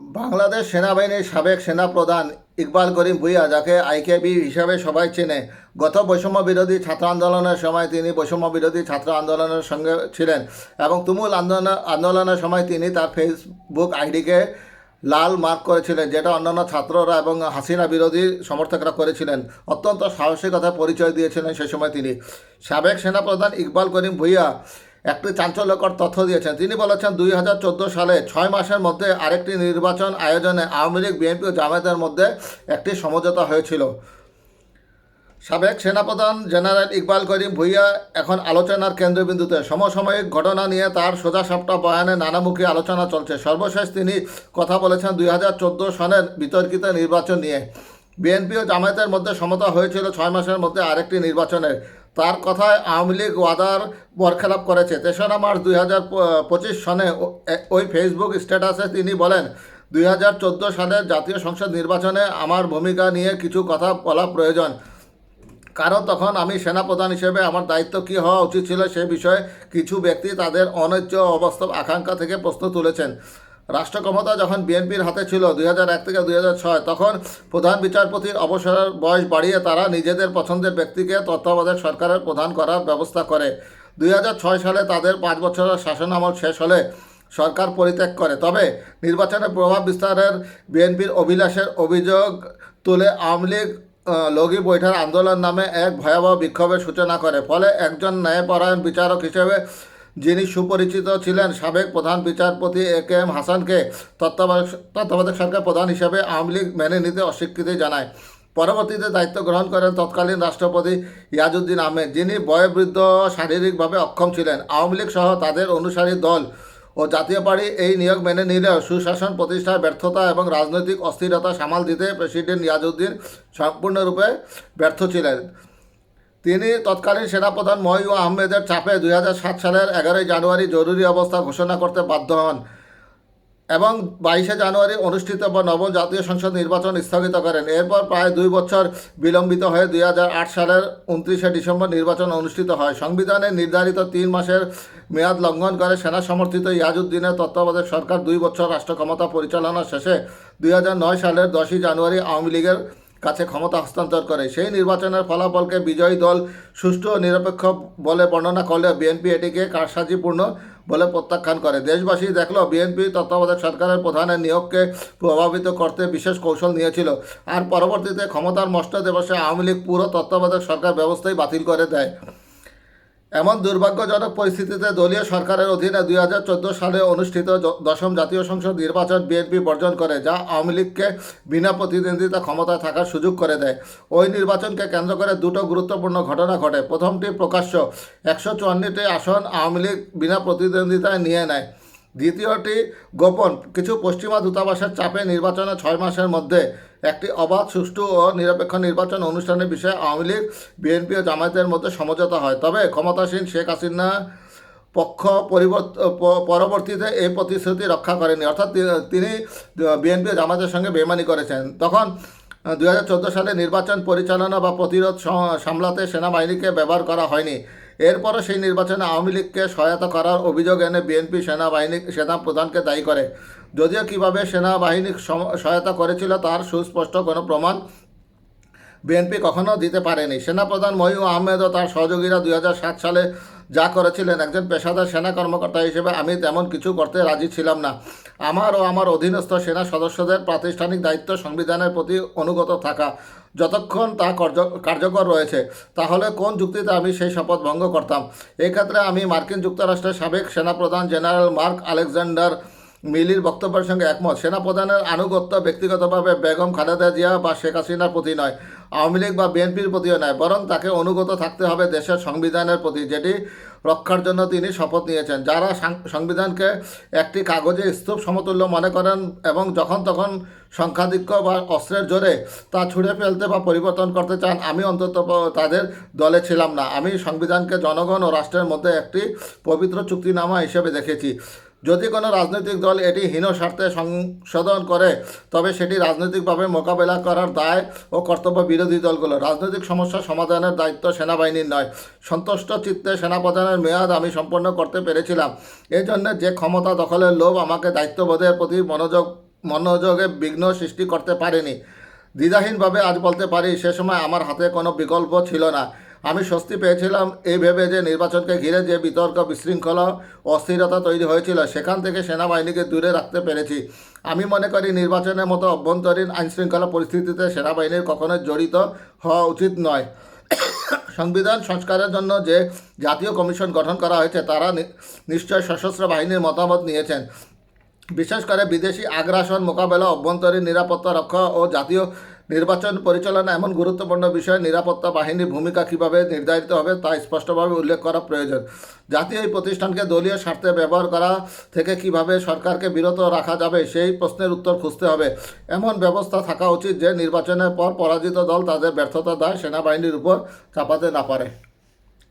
বাংলাদেশ সেনাবাহিনীর সাবেক সেনাপ্রধান ইকবাল করিম ভুইয়া, যাকে আইকেবি হিসাবে সবাই চেনে, গত বৈষম্য বিরোধী ছাত্র আন্দোলনের সময় তিনি বৈষম্য বিরোধী ছাত্র আন্দোলনের সঙ্গে ছিলেন এবং তুমুল আন্দোলন, আন্দোলনের সময় তিনি তার ফেসবুক আইডিকে লাল মার্ক করেছিলেন, যেটা অন্যান্য ছাত্ররা এবং হাসিনা বিরোধী সমর্থকরা করেছিলেন। অত্যন্ত সাহসিকতার পরিচয় দিয়েছিলেন সে সময় তিনি। সাবেক সেনাপ্রধান ইকবাল করিম ভুইয়া একটি চাঞ্চল্যকর তথ্য দিয়েছেন। তিনি বলেছেন, দুই হাজার চোদ্দ সালে ছয় মাসের মধ্যে আরেকটি নির্বাচন আয়োজনে আওয়ামী লীগ, বিএনপি ও জামায়াতের মধ্যে একটি সমঝোতা হয়েছিল। সাবেক সেনাপ্রধান জেনারেল ইকবাল করিম ভুইয়া এখন আলোচনার কেন্দ্রবিন্দুতে। সমসাময়িক ঘটনা নিয়ে তার সোজা সাপটা বয়ানে নানামুখী আলোচনা চলছে। সর্বশেষ তিনি কথা বলেছেন দুই হাজার চোদ্দ সনের বিতর্কিত নির্বাচন নিয়ে। বিএনপি ও জামায়াতের মধ্যে সমতা হয়েছিল ছয় মাসের মধ্যে আরেকটি নির্বাচনের। তার কথায় আওয়ামী লীগ ওয়াদার বরখেলাপ করেছে। তেসরা মার্চ দুই হাজার পঁচিশ সনে ওই ফেসবুক স্ট্যাটাসে তিনি বলেন, দুই হাজার চোদ্দ সালের জাতীয় সংসদ নির্বাচনে আমার ভূমিকা নিয়ে কিছু কথা বলা প্রয়োজন। কারণ তখন আমি সেনাপ্রধান হিসেবে আমার দায়িত্ব কী হওয়া উচিত ছিল সে বিষয়ে কিছু ব্যক্তি তাদের অন্যায্য অবাস্তব আকাঙ্ক্ষা থেকে প্রশ্ন তুলেছেন। রাষ্ট্র ক্ষমতা যখন বিএনপির হাতে ছিল দুই এক থেকে দুই হাজার ছয়, তখন প্রধান বিচারপতির অবসরের বয়স বাড়িয়ে তারা নিজেদের পছন্দের ব্যক্তিকে তত্ত্বাবধায়ক সরকারের প্রধান করার ব্যবস্থা করে। দুই হাজার ছয় সালে তাদের পাঁচ বছরের শাসনামল শেষ হলে সরকার পরিত্যাগ করে। তবে নির্বাচনে প্রভাব বিস্তারের বিএনপির অভিলাষের অভিযোগ তুলে আওয়ামী লীগ লগি বৈঠার আন্দোলন নামে এক ভয়াবহ বিক্ষোভের সূচনা করে। ফলে একজন ন্যায়পরায়ণ বিচারক হিসেবে যিনি সুপরিচিত ছিলেন সাবেক প্রধান বিচারপতি এ কে এম হাসানকে তত্ত্বাবধায়ক তত্ত্বাবধায়ক সরকার প্রধান হিসেবে আওয়ামী লীগ মেনে নিতে অস্বীকৃতি জানায়। পরবর্তীতে দায়িত্ব গ্রহণ করেন তৎকালীন রাষ্ট্রপতি ইয়াজউদ্দিন আহমেদ, যিনি বয়োবৃদ্ধ, শারীরিকভাবে অক্ষম ছিলেন। আওয়ামী লীগ সহ তাদের অনুসারী দল ও জাতীয় পার্টি এই নিয়োগ মেনে নিলেও সুশাসন প্রতিষ্ঠার ব্যর্থতা এবং রাজনৈতিক অস্থিরতা সামাল দিতে প্রেসিডেন্ট ইয়াজউদ্দিন সম্পূর্ণরূপে ব্যর্থ ছিলেন। তিনি তৎকালীন সেনাপ্রধান মহিউ আহমেদের চাপে দুই হাজার সাত সালের এগারোই জানুয়ারি জরুরি অবস্থা ঘোষণা করতে বাধ্য হন এবং বাইশে জানুয়ারি অনুষ্ঠিত নবম জাতীয় সংসদ নির্বাচন স্থগিত করেন। এরপর প্রায় দুই বছর বিলম্বিত হয়ে দুই হাজার আট সালের উনত্রিশে ডিসেম্বর নির্বাচন অনুষ্ঠিত হয়। সংবিধানে নির্ধারিত তিন মাসের মেয়াদ লঙ্ঘন করে সেনা সমর্থিত ইয়াজউদ্দিনের তত্ত্বাবধায়ক সরকার দুই বছর রাষ্ট্র ক্ষমতা পরিচালনা শেষে দুই হাজার নয় সালের দশই জানুয়ারি আওয়ামী লীগের কাছে ক্ষমতা হস্তান্তর করে। সেই নির্বাচনের ফলাফলকে বিজয়ী দল, সুষ্ঠু ও নিরপেক্ষ বলে বর্ণনা করলেও বিএনপি এটিকে কারসাজিপূর্ণ বলে প্রত্যাখ্যান করে। দেশবাসী দেখল, বিএনপি তত্ত্বাবধায়ক সরকারের প্রধানের নিয়োগকে প্রভাবিত করতে বিশেষ কৌশল নিয়েছিল। আর পরবর্তীতে ক্ষমতার মষ্ট দিবসে আওয়ামী লীগ পুরো তত্ত্বাবধায়ক সরকার ব্যবস্থাই বাতিল করে দেয়। এমন দুর্ভাগ্যজনক পরিস্থিতিতে দলীয় সরকারের অধীনে দুই হাজার চোদ্দ সালে অনুষ্ঠিত দশম জাতীয় সংসদ নির্বাচন বিএনপি বর্জন করে, যা আওয়ামী লীগকে বিনা প্রতিদ্বন্দ্বিতা ক্ষমতায় থাকার সুযোগ করে দেয়। ওই নির্বাচনকে কেন্দ্র করে দুটো গুরুত্বপূর্ণ ঘটনা ঘটে। প্রথমটি প্রকাশ্য, একশো চুয়ান্নটি আসন আওয়ামী লীগ বিনা প্রতিদ্বন্দ্বিতায় নিয়ে নেয়। দ্বিতীয়টি, গোপন, কিছু পশ্চিমা দূতাবাসের চাপে নির্বাচনের ছয় মাসের মধ্যে একটি অবাধ, সুষ্ঠু ও নিরপেক্ষ নির্বাচন অনুষ্ঠানের বিষয়ে আওয়ামী লীগ, বিএনপি ও জামায়াতের মধ্যে সমঝোতা হয়। তবে ক্ষমতাসীন শেখ হাসিনা পক্ষ পরিবর্ত পরবর্তীতে এই প্রতিশ্রুতি রক্ষা করেনি। অর্থাৎ তিনি বিএনপি ও জামায়াতের সঙ্গে বেমানি করেছেন। তখন দু হাজার চোদ্দ সালে নির্বাচন পরিচালনা বা প্রতিরোধ সামলাতে সেনাবাহিনীকে ব্যবহার করা হয়নি। এরপরও সেই নির্বাচনে আওয়ামী লীগকে সহায়তা করার অভিযোগ এনে বিএনপি সেনাবাহিনী, সেনা প্রধানকে দায়ী করে। যদিও কীভাবে সেনাবাহিনী সহায়তা করেছিল তার সুস্পষ্ট কোনো প্রমাণ বিএনপি কখনো দিতে পারেনি। সেনাপ্রধান মহিউ আহমেদ ও তার সহযোগীরা দুই হাজার সাত সালে যা করেছিলেন একজন পেশাদার সেনা কর্মকর্তা হিসেবে আমি তেমন কিছু করতে রাজি ছিলাম না। আমার ও আমার অধীনস্থ সেনা সদস্যদের প্রাতিষ্ঠানিক দায়িত্ব সংবিধানের প্রতি অনুগত থাকা। যতক্ষণ তা কার্য- কার্যকর রয়েছে, তাহলে কোন যুক্তিতে আমি সেই শপথ ভঙ্গ করতাম? এই ক্ষেত্রে আমি মার্কিন যুক্তরাষ্ট্রের সাবেক সেনাপ্রধান জেনারেল মার্ক আলেকজান্ডার মিলির বক্তব্যের সঙ্গে একমত। সেনাপ্রধানের আনুগত্য ব্যক্তিগতভাবে বেগম খালেদা জিয়া বা শেখ হাসিনার প্রতি নয়। আওয়ামী লীগ বা বিএনপির প্রতিও নয়, বরং তাকে অনুগত থাকতে হবে দেশের সংবিধানের প্রতি, যেটি রক্ষার জন্য তিনি শপথ নিয়েছেন। যারা সংবিধানকে একটি কাগজে স্তূপ সমতুল্য মনে করেন এবং যখন তখন সংখ্যাধিক্য বা অস্ত্রের জোরে তা ছুঁড়ে ফেলতে বা পরিবর্তন করতে চান, আমি অন্তত তাদের দলে ছিলাম না। আমি সংবিধানকে জনগণ ও রাষ্ট্রের মধ্যে একটি পবিত্র চুক্তিনামা হিসেবে দেখেছি। যদি কোনো রাজনৈতিক দল এটি হীন স্বার্থে সংশোধন করে, তবে সেটি রাজনৈতিকভাবে মোকাবেলা করার দায় ও কর্তব্য বিরোধী দলগুলো। রাজনৈতিক সমস্যা সমাধানের দায়িত্ব সেনাবাহিনীর নয়। সন্তুষ্ট চিত্তে সেনাপ্রধানের মেয়াদ আমি সম্পন্ন করতে পেরেছিলাম। এই জন্য যে ক্ষমতা দখলের লোভ আমাকে দায়িত্ববোধের প্রতি মনোযোগ, মনোযোগে বিঘ্ন সৃষ্টি করতে পারেনি। দ্বিধাহীনভাবে আজ বলতে পারি, সে সময় আমার হাতে কোনো বিকল্প ছিল না। আমি স্বস্তি পেয়েছিলাম এই ভেবে যে নির্বাচনকে ঘিরে যে বিতর্ক, বিশৃঙ্খলা, অস্থিরতা তৈরি হয়েছিল, সেখান থেকে সেনাবাহিনীকে দূরে রাখতে পেরেছি। আমি মনে করি নির্বাচনের মতো অভ্যন্তরীণ আইনশৃঙ্খলা পরিস্থিতিতে সেনাবাহিনীর কখনো জড়িত হওয়া উচিত নয়। সংবিধান সংস্কারের জন্য যে জাতীয় কমিশন গঠন করা হয়েছে, তারা নিশ্চয় সশস্ত্র বাহিনীর মতামত নিয়েছেন। বিশেষ করে বিদেশি আগ্রাসন মোকাবেলা, অভ্যন্তরীণ নিরাপত্তা রক্ষা ও জাতীয় নির্বাচন পরিচালনা এমন গুরুত্বপূর্ণ বিষয়ে, নিরাপত্তা বাহিনীর ভূমিকা কীভাবে নির্ধারিত হবে তা স্পষ্টভাবে উল্লেখ করা প্রয়োজন। জাতীয় এই প্রতিষ্ঠানকে দলীয় স্বার্থে ব্যবহার করা থেকে কীভাবে সরকারকে বিরত রাখা যাবে সেই প্রশ্নের উত্তর খুঁজতে হবে। এমন ব্যবস্থা থাকা উচিত যে নির্বাচনের পর পরাজিত দল তাদের ব্যর্থতা দায় সেনাবাহিনীর উপর চাপাতে না পারে।